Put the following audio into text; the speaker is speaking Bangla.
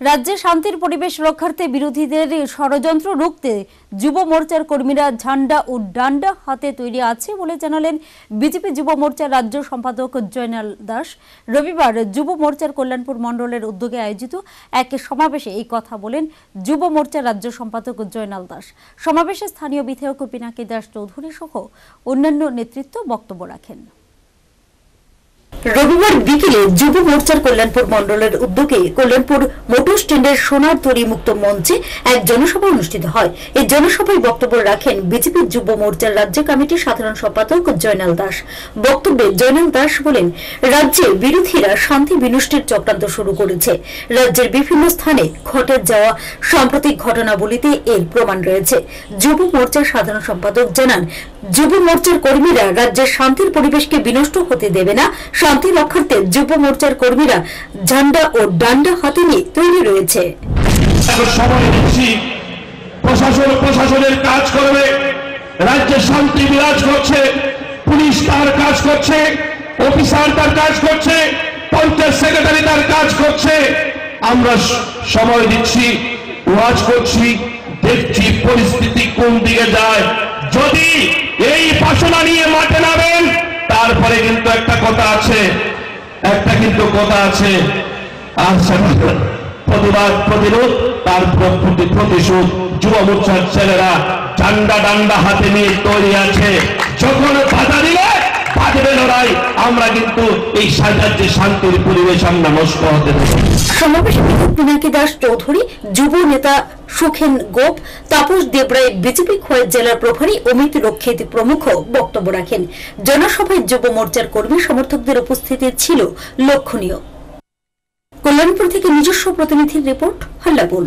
রাজ্যে শান্তির পরিবেশ রক্ষার্থে বিরোধীদের ষড়যন্ত্র রুখতে যুব মোর্চার কর্মীরা ঝান্ডা ও ডান্ডা হাতে তৈরি আছে বলে জানালেন বিজেপি যুব মোর্চার রাজ্য সম্পাদক জয়নাল দাস। রবিবার যুব মোর্চার কল্যাণপুর মণ্ডলের উদ্যোগে আয়োজিত এক সমাবেশে এই কথা বলেন যুব মোর্চার রাজ্য সম্পাদক জয়নাল দাস। সমাবেশে স্থানীয় বিধায়ক পিনাকি দাস চৌধুরী সহ অন্যান্য নেতৃত্ব বক্তব্য রাখেন। রবিবার বিকেলে যুব মোর্চার কল্যাণপুর মণ্ডলের উদ্যোগে কল্যাণপুর মোটর স্ট্যান্ডের সোনার তরী মুক্ত মঞ্চে এক জনসভা অনুষ্ঠিত হয়। এই জনসভায় বক্তব্য রাখেন বিজেপি যুব মোর্চার রাজ্য কমিটির সাধারণ সম্পাদক জয়নাল দাস। বক্তব্যে জয়নাল দাস বলেন, রাজ্যে বিরোধীরা শান্তি বিনষ্টের চক্রান্ত শুরু করেছে। রাজ্যের বিভিন্ন স্থানে ঘটে যাওয়া সাম্প্রতিক ঘটনাবলিতে এর প্রমাণ রয়েছে। যুব মোর্চার সাধারণ সম্পাদক জানান যুব মোর্চার কর্মীরা রাজ্যের শান্তির পরিবেশকে বিনষ্ট হতে দেবে না। শান্তি রক্ষার্থে যুব মোর্চার কর্মীরা ঝান্ডা ও ডান্ডা হাতে নিয়ে তৈরি রয়েছে। প্রশাসন, প্রশাসনের কাজ করবে। রাজ্যে শান্তি বিরাজ করছে। পুলিশ তার কাজ করছে। অফিসার তার কাজ করছে। পঞ্চায়েত সেক্রেটারি তার কাজ করছে। আমরা সময় দিচ্ছি, ওয়াজ করছি, দেখছি পরিস্থিতি কোন দিকে যায়। যদি এই বাসনা নিয়ে মাঠে নামেন। তারপরে কিন্তু একটা কথা আছে। একটা কিন্তু কথা আছে। আর প্রতিবাদ, প্রতিরোধ, তার প্রকৃতি প্রতিশোধ। যুব মোর্চার ছেলেরা ডান্ডা ডান্ডা হাতে নিয়ে তৈরি আছে। যখন বাধা দিলে লড়াই, আমরা কিন্তু এই সাজার যে শান্তির পরিবেশ আমরা নষ্ট হতে পিনাকি দাস চৌধুরী, যুব নেতা সুখেন গোপ, তাপস দেবরায় বিজেপি জেলার প্রভারী অমিত রক্ষিত প্রমুখ বক্তব্য রাখেন। জনসভায় যুব মোর্চার কর্মী সমর্থকদের উপস্থিতি ছিল লক্ষণীয়। কল্যাণপুর থেকে নিজস্ব প্রতিনিধির রিপোর্ট হল্লাবুল